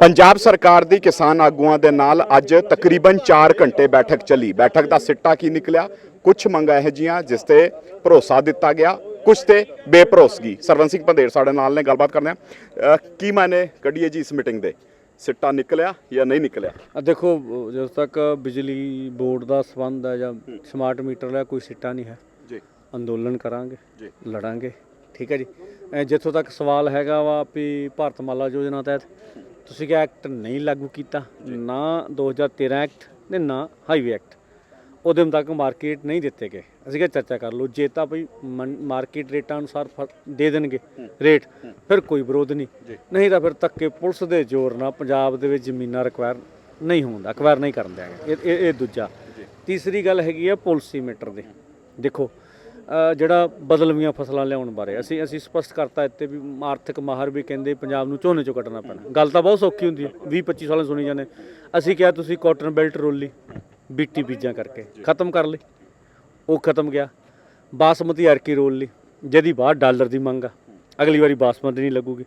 ਪੰਜਾਬ ਸਰਕਾਰ ਦੀ ਕਿਸਾਨ ਆਗੂਆਂ ਦੇ ਨਾਲ ਅੱਜ ਤਕਰੀਬਨ 4 ਘੰਟੇ ਬੈਠਕ ਚੱਲੀ। ਬੈਠਕ ਦਾ ਸਿੱਟਾ ਕੀ ਨਿਕਲਿਆ? ਕੁਝ ਮੰਗਾਂ ਇਹੋ ਜੀਆਂ ਜਿਸ ਤੇ ਭਰੋਸਾ ਦਿੱਤਾ ਗਿਆ। ਕੁਝ ਤੇ ਬੇਭਰੋਸਗੀ। ਸਰਵਨ ਸਿੰਘ ਪੰਦੇਰ ਸਾਡੇ ਨਾਲ ਨੇ ਗੱਲਬਾਤ ਕਰਦੇ ਆ। ਕੀ ਮਾਨੇ ਕੱਢੀਏ ਜੀ ਇਸ ਮੀਟਿੰਗ ਦੇ? ਸਿੱਟਾ ਨਿਕਲਿਆ ਜਾਂ ਨਹੀਂ ਨਿਕਲਿਆ? ਦੇਖੋ ਜਦੋਂ ਤੱਕ ਬਿਜਲੀ ਬੋਰਡ ਦਾ ਸਬੰਧ ਹੈ ਜਾਂ ਸਮਾਰਟ ਮੀਟਰ ਦਾ ਕੋਈ ਸਿੱਟਾ ਨਹੀਂ ਹੈ ਜੀ। ਅੰਦੋਲਨ ਕਰਾਂਗੇ ਜੀ। ਲੜਾਂਗੇ। ਠੀਕ ਹੈ ਜੀ? ਜਿੱਥੋਂ ਤੱਕ ਸਵਾਲ ਹੈਗਾ ਵਾ ਵੀ ਭਾਰਤਮਾਲਾ ਯੋਜਨਾ ਤਹਿਤ ਤੁਸੀਂ ਕਿਹਾ ਐਕਟ ਨਹੀਂ ਲਾਗੂ ਕੀਤਾ ਨਾ 2013 ਐਕਟ ਨੇ ਨਾ ਹਾਈਵੇ ਐਕਟ ਉਹਦੇ ਮੁਤਾਬਕ ਮਾਰਕੀਟ ਨਹੀਂ ਦਿੱਤੇ ਗਏ। ਅਸੀਂ ਕਿਹਾ ਚਰਚਾ ਕਰ ਲਓ ਜੇ ਤਾਂ ਭਈ ਮਾਰਕੀਟ ਰੇਟਾਂ ਅਨੁਸਾਰ ਦੇ ਦੇਣਗੇ ਰੇਟ ਫਿਰ ਕੋਈ ਵਿਰੋਧ ਨਹੀਂ। ਨਹੀਂ ਤਾਂ ਫਿਰ ਤੱਕੇ ਪੁਲਿਸ ਦੇ ਜ਼ੋਰ ਨਾਲ ਪੰਜਾਬ ਦੇ ਵਿੱਚ ਜ਼ਮੀਨਾਂ ਰਿਕਵਾਇਰ ਨਹੀਂ ਹੁੰਦਾ ਅਕਵਾਇਰ ਨਹੀਂ ਕਰਨ ਦਿਆਂਗੇ। ਇਹ ਇਹ ਦੂਜਾ। ਤੀਸਰੀ ਗੱਲ ਹੈਗੀ ਆ ਪਾਲਿਸੀ ਮੀਟਰ ਦੇ। ਦੇਖੋ ਜਿਹੜਾ ਬਦਲਵੀਆਂ ਫਸਲਾਂ ਲਿਆਉਣ ਬਾਰੇ। ਅਸੀਂ ਅਸੀਂ ਸਪਸ਼ਟ ਕਰਤਾ ਇੱਥੇ ਵੀ ਆਰਥਿਕ ਮਾਹਰ ਵੀ ਕਹਿੰਦੇ ਪੰਜਾਬ ਨੂੰ ਝੋਨੇ ਚੋਂ ਕੱਢਣਾ ਪੈਣਾ। ਗੱਲ ਤਾਂ ਬਹੁਤ ਸੌਖੀ ਹੁੰਦੀ ਹੈ। 20 25 ਸਾਲਾਂ ਸੁਣੀ ਜਾਂਦੇ। ਅਸੀਂ ਕਿਹਾ ਤੁਸੀਂ ਕਾਟਨ ਬੈਲਟ ਰੋਲੀ ਬੀਟੀ ਬੀਜਾਂ ਕਰਕੇ ਖਤਮ ਕਰ ਲਈ। ਉਹ ਖਤਮ ਗਿਆ। ਬਾਸਮਤੀ ਅਰਕੀ ਰੋਲ ਲਈ ਜਿਹਦੀ ਬਾਹਰ ਡਾਲਰ ਦੀ ਮੰਗ ਆ। ਅਗਲੀ ਵਾਰੀ ਬਾਸਮਤੀ ਨਹੀਂ ਲੱਗੂਗੀ।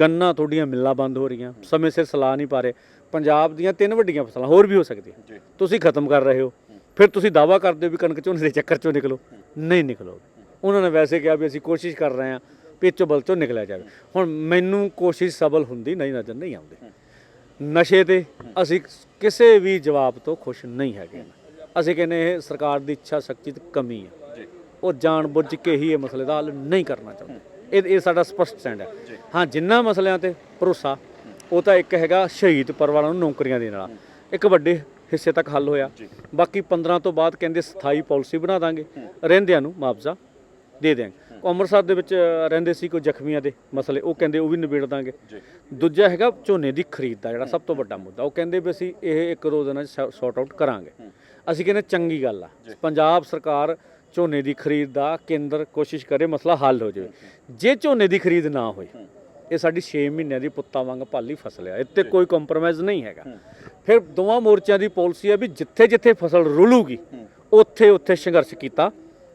ਗੰਨਾ ਤੁਹਾਡੀਆਂ ਮਿੱਲਾਂ ਬੰਦ ਹੋ ਰਹੀਆਂ। ਸਮੇਂ ਸਿਰ ਸਲਾਹ ਨਹੀਂ ਪਾ ਰਹੇ। ਪੰਜਾਬ ਦੀਆਂ ਤਿੰਨ ਵੱਡੀਆਂ ਫਸਲਾਂ ਹੋਰ ਵੀ ਹੋ ਸਕਦੀਆਂ। ਤੁਸੀਂ ਖਤਮ ਕਰ ਰਹੇ ਹੋ। ਫਿਰ ਤੁਸੀਂ ਦਾਵਾ ਕਰਦੇ ਹੋ ਵੀ ਕਣਕ ਝੋਨੇ ਦੇ ਚੱਕਰ ਚੋਂ ਨਿਕਲੋ। ਨਹੀਂ ਨਿਕਲੋਗੇ। ਉਹਨਾਂ ਨੇ ਵੈਸੇ ਕਿਹਾ ਵੀ ਅਸੀਂ ਕੋਸ਼ਿਸ਼ ਕਰ ਰਹੇ ਹਾਂ ਵੀ ਇਹ ਚੋਂ ਚੋਂ ਨਿਕਲਿਆ ਜਾਵੇ। ਹੁਣ ਮੈਨੂੰ ਕੋਸ਼ਿਸ਼ ਸਫਲ ਹੁੰਦੀ ਨਹੀਂ ਨਜ਼ਰ ਨਹੀਂ ਆਉਂਦੀ। ਨਸ਼ੇ ਤੇ ਅਸੀਂ ਕਿਸੇ ਵੀ ਜਵਾਬ ਤੋਂ ਖੁਸ਼ ਨਹੀਂ ਹੈਗੇ। ਅਸੀਂ ਕਹਿੰਦੇ ਇਹ ਸਰਕਾਰ ਦੀ ਇੱਛਾ ਸ਼ਕਤੀ ਦੀ ਕਮੀ ਹੈ। ਉਹ ਜਾਣ ਬੁੱਝ ਕੇ ਹੀ ਇਹ ਮਸਲੇ ਦਾ ਹੱਲ ਨਹੀਂ ਕਰਨਾ ਚਾਹੁੰਦੇ। ਇਹ ਇਹ ਸਾਡਾ ਸਪਸ਼ਟ ਸਟੈਂਡ ਹੈ। ਹਾਂ ਜਿੰਨਾ ਮਸਲਿਆਂ ਤੇ ਭਰੋਸਾ ਉਹ ਤਾਂ ਇੱਕ ਹੈਗਾ ਸ਼ਹੀਦ ਪਰਿਵਾਰਾਂ ਨੂੰ ਨੌਕਰੀਆਂ ਦੇਣ ਵਾਲਾ। ਇੱਕ ਵੱਡੇ ਹਿੱਸੇ ਤੱਕ ਹੱਲ ਹੋਇਆ। ਬਾਕੀ 15 ਤੋਂ ਬਾਅਦ ਕਹਿੰਦੇ ਸਥਾਈ ਪਾਲਿਸੀ ਬਣਾ ਦਾਂਗੇ। ਰਹਿੰਦਿਆਂ ਨੂੰ ਮੁਆਵਜ਼ਾ ਦੇ ਉਹ ਅੰਮ੍ਰਿਤਸਰ ਦੇ ਵਿੱਚ ਰਹਿੰਦੇ ਸੀ ਕੋਈ ਜ਼ਖਮੀਆਂ ਦੇ ਮਸਲੇ ਉਹ ਕਹਿੰਦੇ ਉਹ ਵੀ ਨਿਬੇੜ ਦਾਂਗੇ। ਦੂਜਾ ਹੈਗਾ ਝੋਨੇ ਦੀ ਖਰੀਦ ਦਾ ਜਿਹੜਾ ਸਭ ਤੋਂ ਵੱਡਾ ਮੁੱਦਾ। ਉਹ ਕਹਿੰਦੇ ਵੀ ਅਸੀਂ ਇਹ ਇੱਕ ਦੋ ਦਿਨਾਂ 'ਚ ਸੌਟ ਆਊਟ ਕਰਾਂਗੇ। ਅਸੀਂ ਕਹਿੰਦੇ ਚੰਗੀ ਗੱਲ ਆ। ਪੰਜਾਬ ਸਰਕਾਰ ਝੋਨੇ ਦੀ ਖਰੀਦ ਦਾ ਕੇਂਦਰ ਕੋਸ਼ਿਸ਼ ਕਰੇ ਮਸਲਾ ਹੱਲ ਹੋ ਜਾਵੇ। ਜੇ ਝੋਨੇ ਦੀ ਖਰੀਦ ਨਾ ਹੋਈ ਇਹ ਸਾਡੀ 6 ਮਹੀਨਿਆਂ ਦੀ ਪੁੱਤਾਂ ਵਾਂਗ ਭਾਲੀ ਫਸਲ ਆ। ਇੱਥੇ ਕੋਈ ਕੰਪਰੋਮਾਈਜ਼ ਨਹੀਂ ਹੈਗਾ। ਫਿਰ ਦੋਵਾਂ ਮੋਰਚਿਆਂ ਦੀ ਪਾਲਿਸੀ ਹੈ ਵੀ ਜਿੱਥੇ ਜਿੱਥੇ ਫਸਲ ਰੁਲੂਗੀ, ਉੱਥੇ ਉੱਥੇ ਸੰਘਰਸ਼ ਕੀਤਾ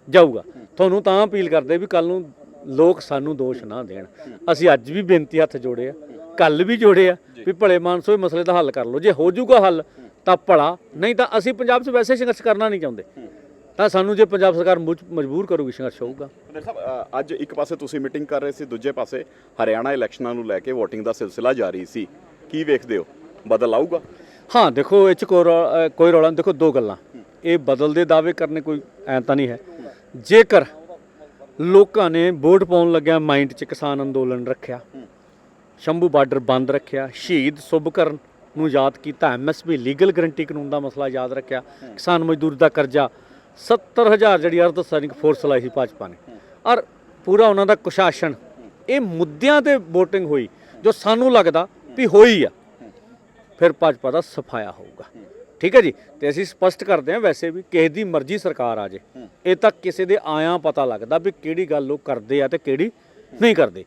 ਜਾਊਗਾ। ਤੁਹਾਨੂੰ ਤਾਂ ਅਪੀਲ ਕਰਦੇ ਵੀ ਕੱਲ ਨੂੰ ਲੋਕ ਸਾਨੂੰ ਦੋਸ਼ ਨਾ ਦੇਣ। ਅਸੀਂ ਅੱਜ ਵੀ ਬੇਨਤੀ ਹੱਥ ਜੋੜੇ ਆ ਕੱਲ ਵੀ ਜੋੜੇ ਆ ਵੀ ਭਲੇ ਮਾਨਸੋ ਇਹ ਮਸਲੇ ਦਾ ਹੱਲ ਕਰ ਲਓ। ਜੇ ਹੋ ਜਾਊਗਾ ਹੱਲ, ਤਾਂ ਭਲਾ, ਨਹੀਂ ਤਾਂ ਅਸੀਂ ਪੰਜਾਬ 'ਚ ਵੈਸੇ ਸੰਘਰਸ਼ ਕਰਨਾ ਨਹੀਂ ਚਾਹੁੰਦੇ। ਤਾਂ ਸਾਨੂੰ ਜੇ ਪੰਜਾਬ ਸਰਕਾਰ ਮੁਝ- ਮਜਬੂਰ ਕਰੂਗੀ, ਸੰਘਰਸ਼ ਹੋਊਗਾ। ਸਾਹਿਬ ਅੱਜ ਇੱਕ ਪਾਸੇ ਤੁਸੀਂ ਮੀਟਿੰਗ ਕਰ ਰਹੇ ਸੀ, ਦੂਜੇ ਪਾਸੇ ਹਰਿਆਣਾ ਇਲੈਕਸ਼ਨਾਂ ਨੂੰ ਲੈ ਕੇ VOTING ਦਾ ਸਿਲਸਿਲਾ ਜਾਰੀ ਸੀ। ਕੀ ਵੇਖਦੇ ਹੋ? ਬਦਲ ਆਊਗਾ? ਹਾਂ ਦੇਖੋ ਇਹ ਚ ਕੋਈ ਰੌ- ਅ, ਕੋਈ ਰੌਲਾ ਨਹੀਂ। ਦੇਖੋ ਦੋ ਗੱਲਾਂ। ਇਹ ਬਦਲਦੇ ਦਾਅਵੇ ਕਰਨੇ ਕੋਈ ਐਂ ਤਾਂ ਨਹੀਂ ਹੈ। ਜੇਕਰ ਲੋਕਾਂ ਨੇ ਵੋਟ ਪਾਉਣ ਲੱਗਿਆ ਮਾਈਂਡ 'ਚ ਕਿਸਾਨ ਅੰਦੋਲਨ ਰੱਖਿਆ ਸ਼ੰਭੂ ਬਾਰਡਰ ਬੰਦ ਰੱਖਿਆ ਸ਼ਹੀਦ ਸੁਭਕਰਨ ਨੂੰ ਯਾਦ ਕੀਤਾ ਐਮਐਸਪੀ ਲੀਗਲ ਗਰੰਟੀ ਕਾਨੂੰਨ ਦਾ ਮਸਲਾ ਯਾਦ ਰੱਖਿਆ ਕਿਸਾਨ ਮਜ਼ਦੂਰ ਦਾ ਕਰਜ਼ਾ 70000 ਜਿਹੜੀ ਅਰਧ ਸੈਨਿਕ ਫੋਰਸ ਲਾਈ ਸੀ ਭਾਜਪਾ ਨੇ। ਔਰ ਪੂਰਾ ਉਹਨਾਂ ਦਾ ਕੁਸ਼ਾਸਨ। ਇਹ ਮੁੱਦਿਆਂ ਤੇ VOTING ਹੋਈ ਜੋ ਸਾਨੂੰ ਲੱਗਦਾ ਵੀ ਹੋਈ ਆ। ਫਿਰ ਭਾਜਪਾ ਦਾ ਸਫਾਇਆ ਹੋਊਗਾ। ਠੀਕ ਹੈ ਜੀ? ਤੇ ਅਸੀਂ ਸਪਸ਼ਟ ਕਰਦੇ ਹਾਂ ਵੈਸੇ ਵੀ ਕਿਸੇ ਦੀ ਮਰਜ਼ੀ ਸਰਕਾਰ ਆ ਜੇ। ਇਹ ਤਾਂ ਕਿਸੇ ਦੇ ਆਇਆਂ ਪਤਾ ਲੱਗਦਾ ਵੀ ਕਿਹੜੀ ਗੱਲ ਉਹ ਕਰਦੇ ਆ ਤੇ ਕਿਹੜੀ ਨਹੀਂ ਕਰਦੇ।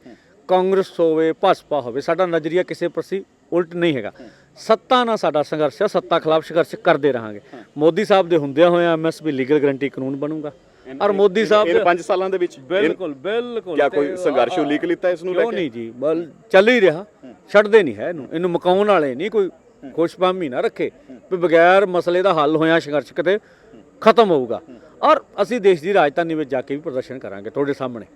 ਕਾਂਗਰਸ ਹੋਵੇ ਭਾਜਪਾ ਹੋਵੇ ਸਾਡਾ ਨਜ਼ਰੀਆ ਕਿਸੇ ਪ੍ਰਤੀ ਉਲਟ ਨਹੀਂ ਹੈਗਾ। ਸੱਤਾ ਨਾਲ ਸਾਡਾ ਸੰਘਰਸ਼ ਹੈ ਸੱਤਾ ਖਿਲਾਫ ਸੰਘਰਸ਼ ਕਰਦੇ ਰਹਾਂਗੇ। ਮੋਦੀ ਸਾਹਿਬ ਦੇ ਹੁੰਦਿਆਂ ਹੋਇਆਂ ਐਮਐਸਪੀ ਲੀਗਲ ਗਰੰਟੀ ਕਾਨੂੰਨ ਬਣੂਗਾ। ਔਰ ਮੋਦੀ ਸਾਹਿਬ ਇਹ ਦੇ- 5 ਸਾਲਾਂ ਦੇ ਵਿੱਚ ਬਿਲਕੁਲ ਬਿਲਕੁਲ। ਤੇ ਕੋਈ ਸੰਘਰਸ਼ ਉਲੀਕ ਲਿੱਤਾ ਇਸ ਨੂੰ ਲੈ ਕਿਉਂ ਕੇ? ਨਹੀਂ ਜੀ? ਬਲ ਚੱਲ ਹੀ ਰਿਹਾ। ਛੱਡਦੇ ਨਹੀਂ ਹੈ ਇਹਨੂੰ। ਇਹਨੂੰ ਮੁਕਾਉਣ ਵਾਲੇ ਨਹੀਂ ਕੋਈ ਖੁਸ਼ਬਾਮੀ ਨਾ ਰੱਖੇ। ਵੀ ਬਗੈਰ ਮਸਲੇ ਦਾ ਹੱਲ ਹੋਇਆ ਸੰਘਰਸ਼ ਕਿਤੇ ਖਤਮ ਹੋਊਗਾ। ਔਰ ਅਸੀਂ ਦੇਸ਼ ਦੀ ਰਾਜਧਾਨੀ ਵਿੱਚ ਜਾ ਕੇ ਵੀ ਪ੍ਰਦਰਸ਼ਨ ਕਰਾਂਗੇ ਤੁਹਾਡੇ ਸਾਹਮਣੇ।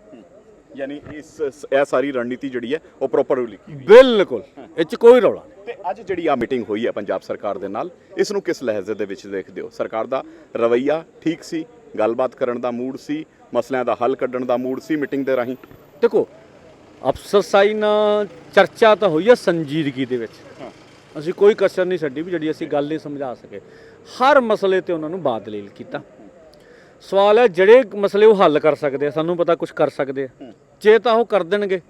ਯਾਨੀ ਇਸ ਇਹ ਸਾਰੀ ਰਣਨੀਤੀ ਜਿਹੜੀ ਹੈ ਉਹ ਪ੍ਰੋਪਰ ਉਲੀਕੀ ਬਿਲਕੁਲ ਇਹ 'ਚ ਕੋਈ ਰੌਲਾ ਤੇ ਅੱਜ ਜਿਹੜੀ ਆ ਮੀਟਿੰਗ ਹੋਈ ਹੈ ਪੰਜਾਬ ਸਰਕਾਰ ਦੇ ਨਾਲ ਇਸ ਨੂੰ ਕਿਸ ਲਹਿਜ਼ੇ ਦੇ ਵਿੱਚ ਦੇਖਦੇ ਹੋ? ਸਰਕਾਰ ਦਾ ਰਵਈਆ ਠੀਕ ਸੀ ਗੱਲਬਾਤ ਕਰਨ ਦਾ ਮੂਡ ਸੀ ਮਸਲਿਆਂ ਦਾ ਹੱਲ ਕੱਢਣ ਦਾ ਮੂਡ ਸੀ ਮੀਟਿੰਗ ਦੇ ਰਾਹੀਂ? ਦੇਖੋ ਅਫਸਰਸ਼ਾਹੀ ਨਾਲ ਚਰਚਾ ਤਾਂ ਹੋਈ ਹੈ ਸੰਜੀਦਗੀ ਦੇ ਵਿੱਚ। ਅਸੀਂ ਕੋਈ ਕਸਰ ਨਹੀਂ ਛੱਡੀ ਵੀ ਜਿਹੜੀ ਅਸੀਂ ਗੱਲ ਨਹੀਂ ਸਮਝਾ ਸਕੇ। ਹਰ ਮਸਲੇ ਤੇ ਉਹਨਾਂ ਨੂੰ ਬਾਤ ਦਲੀਲ ਕੀਤਾ। ਸਵਾਲ ਹੈ ਜਿਹੜੇ ਮਸਲੇ ਉਹ ਹੱਲ ਕਰ ਸਕਦੇ ਆ ਸਾਨੂੰ ਪਤਾ ਕੁਝ ਕਰ ਸਕਦੇ ਆ। ਜੇ ਤਾਂ ਉਹ ਕਰ ਦੇਣਗੇ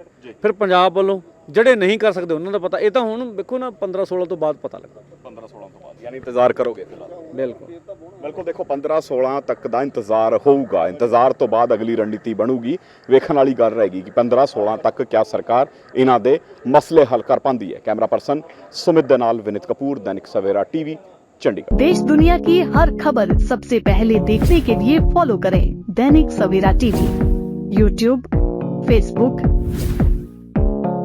ਫਿਰ ਪੰਜਾਬ ਵੱਲੋਂ ਜਿਹੜੇ ਨਹੀਂ ਕਰ ਸਕਦੇ ਉਹਨਾਂ ਦਾ ਪਤਾ ਇਹ ਤਾਂ ਹੁਣ ਵੇਖੋ ਨਾ 15 16 ਤੋਂ ਬਾਅਦ ਪਤਾ ਲੱਗਾ 15 16 ਤੋਂ ਬਾਅਦ ਯਾਨੀ ਇੰਤਜ਼ਾਰ ਕਰੋਗੇ ਫਿਲਹਾਲ ਬਿਲਕੁਲ ਬਿਲਕੁਲ ਦੇਖੋ 15 16 ਤੱਕ ਦਾ ਇੰਤਜ਼ਾਰ ਹੋਊਗਾ ਇੰਤਜ਼ਾਰ ਤੋਂ ਬਾਅਦ ਅਗਲੀ ਰਣਨੀਤੀ ਬਣੂਗੀ ਵੇਖਣ ਵਾਲੀ ਗੱਲ ਰਹੇਗੀ ਕਿ 15 16 ਤੱਕ ਕਿਆ ਸਰਕਾਰ ਇਹਨਾਂ ਦੇ ਮਸਲੇ ਹੱਲ ਕਰ ਪਾਉਂਦੀ ਹੈ ਕੈਮਰਾ ਪਰਸਨ ਸੁਮਿਤ ਦੇ ਨਾਲ ਵਿਨਿਤ ਕਪੂਰ ਦੈਨਿਕ ਸਵੇਰਾ ਟੀਵੀ ਚੰਡੀਗੜ੍ਹ देश दुनिया की हर खबर सबसे पहले देखने के लिए फॉलो करें Dainik Savera TV YouTube Facebook